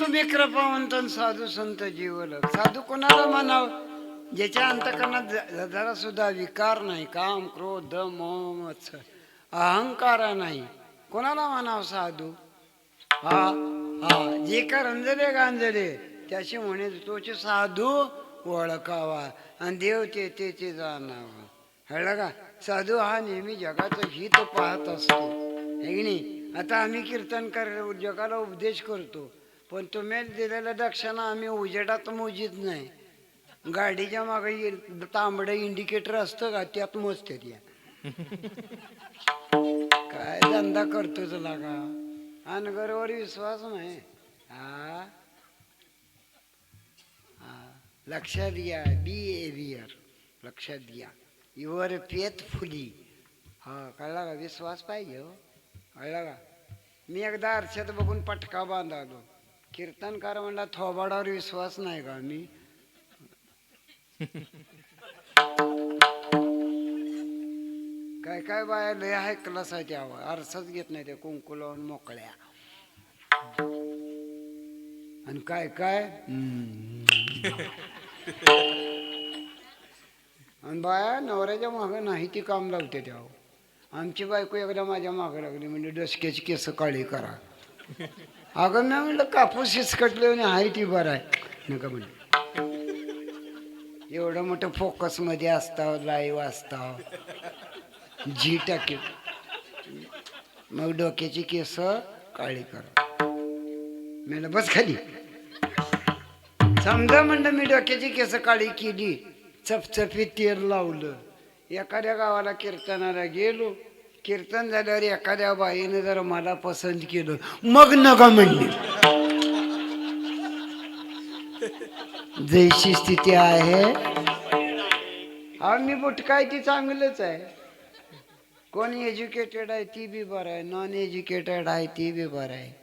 तुम्ही कृपावंत साधू संत जीवलक साधू कोणाला म्हणाव? ज्याच्या अंतकरणात जरा सुद्धा विकार नाही काम क्रोध मोह मत्सर अहंकार नाही. कोणाला म्हणाव साधू? हा हा जे का रंजले गांजले त्याशी म्हणे तोचे साधू ओळखावा आणि देव ते तेचे जाणावा. हळलं का? साधू हा नेहमी जगाचं हित पाहत असतो. की नाही? आता आम्ही कीर्तन कर जगाला उपदेश करतो. पण तुम्ही दिलेलं दक्षिणा आम्ही उजेडात मोजीत नाही. गाडीच्या मागे तांबडं इंडिकेटर असतं का त्यात मोजते त्या काय धंदा करतो तुला का? अनगरवर विश्वास नाही. हा? हा. लक्षात घ्या बी लक्षात घ्या. युअर फेथफुली हा कळला का? विश्वास पाहिजे हो. कळला का? मी एकदा आरशात बघून पटका बांधालो कीर्तनकार म्हणला थोबाडावर विश्वास नाही का मी? काय काय बाया लय ऐकला क्लास आहे आरसाच घेत नाही त्या कुंकू लावून मोकळ्या. आणि काय काय? आणि बाया नवऱ्याच्या मागं नाही ती काम लावते त्या आमची बायको एकदा माझ्या मागं लागली म्हणजे डसक्याची केस काळी करा. अगं मी म्हणलं कापूस हिसकटले आणि आहे ती बरं आहे. नका म्हणलं. एवढं मोठं फोकसमध्ये असतं लाईव्ह असतं जी टाके मग डोक्याची केस काळी करा. मला बस खाली. समजा म्हणलं मी डोक्याची केस काळी केली. चपचपी तेल लावलं. एखाद्या गावाला कीर्तनाला गेलो. कीर्तन झाल्यावर एखाद्या बाईने जर मला पसंत केलं मग नका म्हणली. जैशी स्थिती आहे. हा मी बुटकाय ती चांगलंच आहे. कोण एज्युकेटेड आहे ती बी बरं आहे. नॉन एज्युकेटेड आहे ती बी बरं आहे.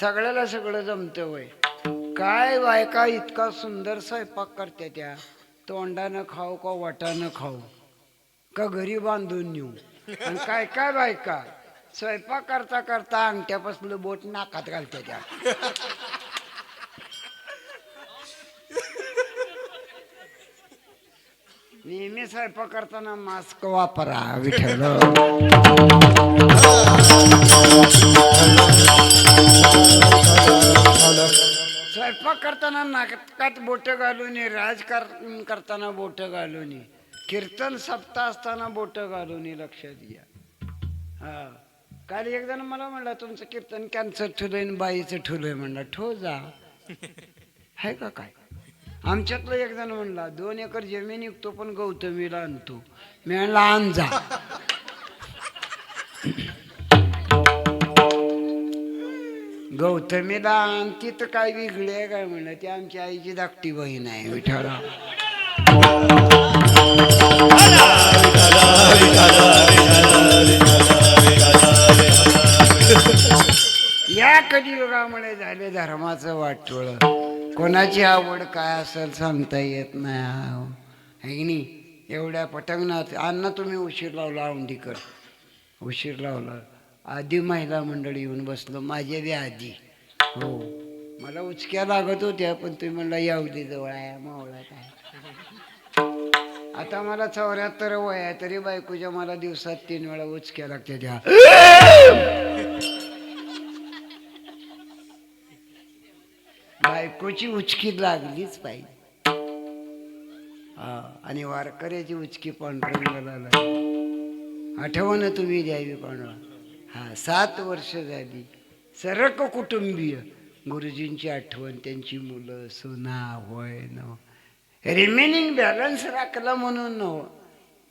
सगळ्याला सगळं जमतं वय. काय बायका इतका सुंदर स्वयंपाक करते त्या. तोंडानं खाऊ का वाटानं खाऊ? का घरी बांधून नेऊ? आणि काय काय बायका? स्वयंपाक करता करता अंगठ्यापासून बोट नाकात घालते त्या. नेहमी स्वयंपाक करताना मास्क वापरा विठ्ठल स्वयंपाक करताना नाकात बोट घालून राजकारण करताना बोट घालून कीर्तन सप्ताह असताना बोट घालून लक्षात घ्या. हा. काल एक जण मला म्हणला तुमचं कीर्तन कॅन्सर ठुलंय आणि बाईचं ठुलंय. म्हणला ठो जा. आहे का काय? आमच्यातलं एक जण म्हणला दोन एकर जमीन निघतो पण गौतमीला आणतो. मी म्हणला आण जा. गौतमीला आण ती तर काय वेगळी आहे काय म्हणलं ती आमच्या आईची धाकटी बहीण आहे विठाला या कलियुगामुळे झाले धर्माचं वाटोळ? कोणाची आवड काय असेल सांगता येत नाही एवढ्या पटंगणात अन्न तुम्ही उशीर लावला औंधीकर उशीर लावला. आधी महिला मंडळी येऊन बसलो माझ्या बी आधी. हो. मला उचक्या लागत होत्या पण तुम्ही म्हणला यावली जवळ आहे मावळा काय. आता मला चौऱ्याहत्तर वय आहे तरी बायकोच्या मला दिवसात तीन वेळा उचक्या लागत्या त्या बायकोची उचकी लागलीच पाहिजे. हा आणि वारकऱ्याची उचकी पांडुरंगाला आठवण तुम्ही द्यावी पांडुरा हा सात वर्ष झाली. सरक कुटुंबीय गुरुजींची आठवण त्यांची मुलं सुना होय न रिमेनिंग बॅलन्स राखला म्हणून हो.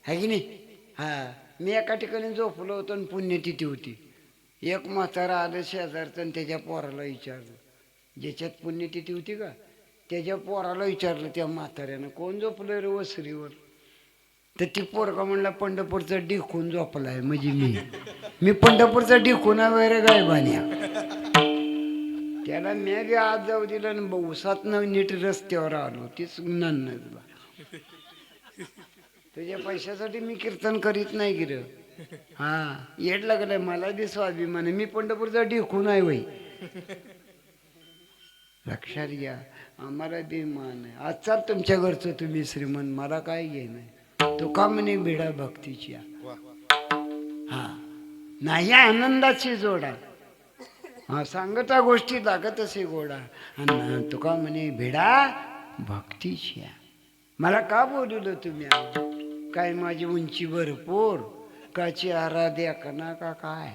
है की नाही? हा. मी एका ठिकाणी झोपलो होतो आणि पुण्यतिथी होती. एक म्हातारा आलं शेजारचं आणि त्याच्या पोराला विचारलं. ज्याच्यात पुण्यतिथी होती का? त्याच्या पोराला विचारलं त्या म्हाताऱ्यानं कोण झोपलं रे वसरीवर तर ती पोरगा म्हणला पंढरपूरचा डिखून झोपलाय म्हणजे मी. मी पंढरपूरचा डिखून वगैरे गायबान्या त्याला मी बी आज जाऊ दिलं आणि उसात नीट रस्त्यावर आलो. तीच नन्न तुला तुझ्या पैशासाठी मी कीर्तन करीत नाही गिर. हा येड लागलंय. मला बी स्वाभिमान आहे. मी पंढरपूरचा डिखून आहे वय लक्षात घ्या. आम्हाला बेमान आहे. आजचा तुमच्या घरचं तुम्ही श्रीमंत. मला काय घे नाही तुका म्हणे भिडा भक्तीची. हा. नाही आनंदाची जोड आहे. हा सांगता गोष्टी लागत असे गोडा. आणि तुका म्हणे भिडा भक्तीची मला का बोलवलं तुम्ही काय माझी उंची भरपूर? काची आराध्या कना का काय?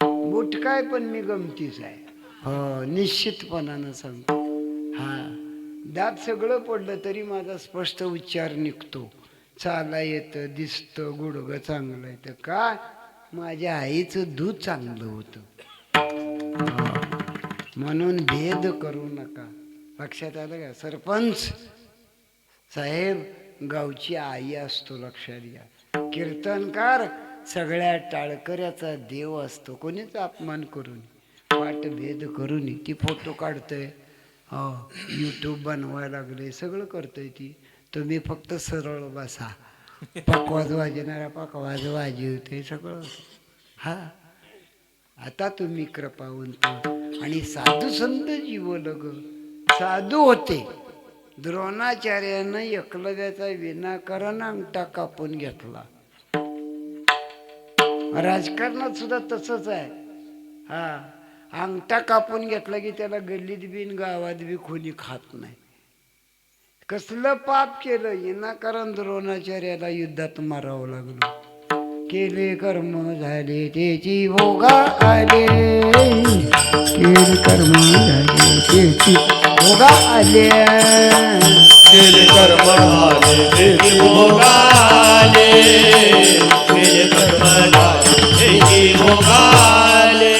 बुट काय पण मी गमतीच आहे. हो निश्चितपणानं सांगतो. हा दात सगळं पडलं तरी माझा स्पष्ट उच्चार निघतो. चाला येतं दिसतं गुडगं चांगलं येतं. का? माझ्या आईचं दूध चांगलं होतं. म्हणून भेद करू नका. लक्षात आलं का? सरपंच साहेब गावची आई असतो लक्षात घ्या. कीर्तनकार सगळ्या टाळकऱ्याचा देव असतो. कोणीच अपमान करून वाट भेद करून ती फोटो काढतोय. हो यूट्यूब बनवायला लागले. सगळं करतोय ती. तुम्ही फक्त सरळ बसा. पकवाज वाजणारा पकवाज वाजवते सगळं. हा. आता तुम्ही कृपावंत. आणि साधू संत जीवलग साधू होते. द्रोणाचार्यानं एकलव्याचा विनाकारण अंगठा कापून घेतला. राजकारणात सुद्धा तसंच आहे. हा अंगठा कापून घेतला की त्याला गल्लीत बिन गावात बी कोणी खात नाही. कसलं पाप केलं? विनाकारण द्रोणाचार्याला युद्धात मारावं लागलं. केले कर्म झाले त्याची भोगा आले. केले कर्म झाले त्याची भोगा आले. केले कर्म झाले तेची भोगाले केले कर्म झाले भोगाले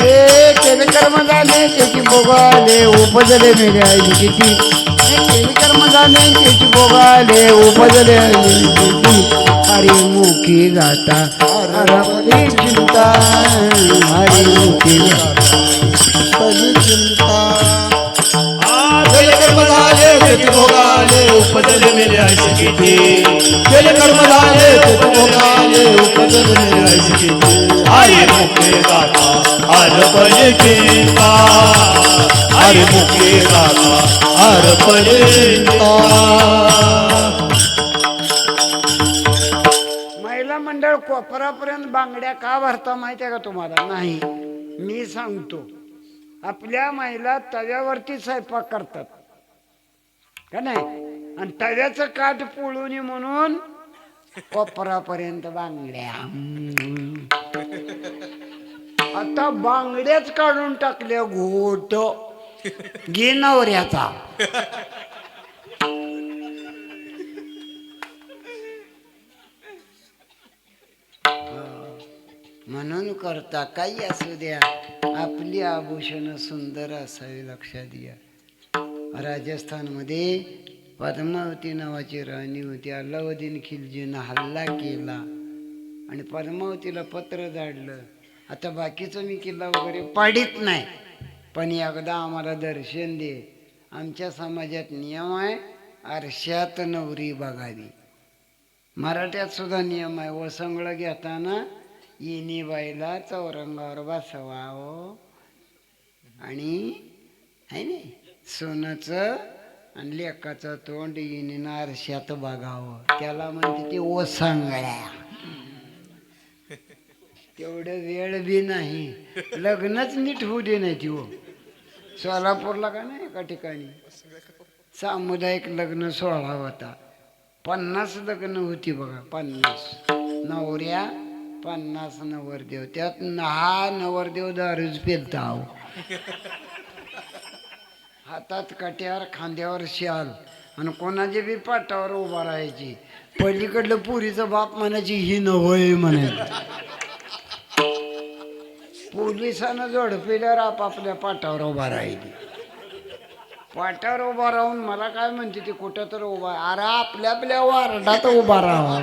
हे केले कर्म झाले त्याची भोगा आले. उपजले मेरे आई किती कर्म झाले त्याची भोगाले उपजले हरी मुखी गाता हरी चिंता हरी मुखी गाता चिंता कर्म झाले तेची भोगाले उपजले मेरे आयुष्य किती कर्म झाले तेची भोगाले उपजले मेरे आयुष्य किती हरी मुखी गाता. हर चिंता हरी मुखे गाता महिला मंडळ कोपरापर्यंत बांगड्या का भरता माहिती आहे का तुम्हाला? नाही. मी सांगतो. आपल्या महिला तव्यावरती स्वयंपाक करतात. का नाही? आणि तव्याचं काठ पोळून म्हणून कोपरापर्यंत बांगड्या. आता बांगड्याच काढून टाकल्या घोट. घे नवऱ्याचा. म्हणून करता काही असू द्या. आपली आभूषण सुंदर असावी लक्षात घ्या. राजस्थानमध्ये पद्मावती नावाची राणी होती. अल्लाउद्दीन खिलजीनं हल्ला केला आणि पद्मावतीला पत्र धाडलं आता बाकीचं मी किल्ला वगैरे पाडीत नाही. पण एकदा आम्हाला दर्शन दे. आमच्या समाजात नियम आहे आरशात नवरी बघावी. मराठ्यात सुद्धा नियम आहे वसंगळ घेताना इनी बाईला चौरंगावर बसवावं. आणि आहे नाही सोनाचं आणि लेकाचं तोंड इनीनं आरशात बघावं. त्याला म्हणते ते ओसांगळ्या. तेवढं वेळ बी नाही. लग्नच नीट होऊ दे नाही ती सोलापूरला का नाही एका ठिकाणी? सामुदायिक लग्न सोहळा होता. पन्नास लग्न होती बघा पन्नास. नवऱ्या पन्नास नवरदेव. त्यात हा नवरदेव दारूच पेलता आहो हातात काट्यावर खांद्यावर शाल आणि कोणाचे बी पाटावर उभा राहायची. पलीकडलं पुरीचं बाप म्हणायची ही नवय म्हणायची. पोलिसानं झोडपिल्यावर आपापल्या पाटावर उभा राहिली. पाटावर उभा राहून मला काय म्हणते ते कुठं तर उभा अरे आपल्या आपल्या वारडात उभा राहा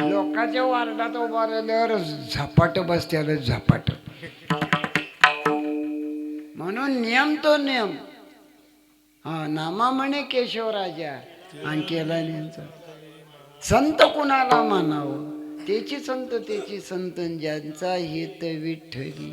लोकांच्या वारडात उभा राहिल्यावर झपाट बसत्याला झपाट. म्हणून नियम तो नियम. हा नामा म्हणे केशवराजा. आणि केला संत कुणाला मानावं? तेची संत तेची संतन ज्यांचा हेत विठ्ठली.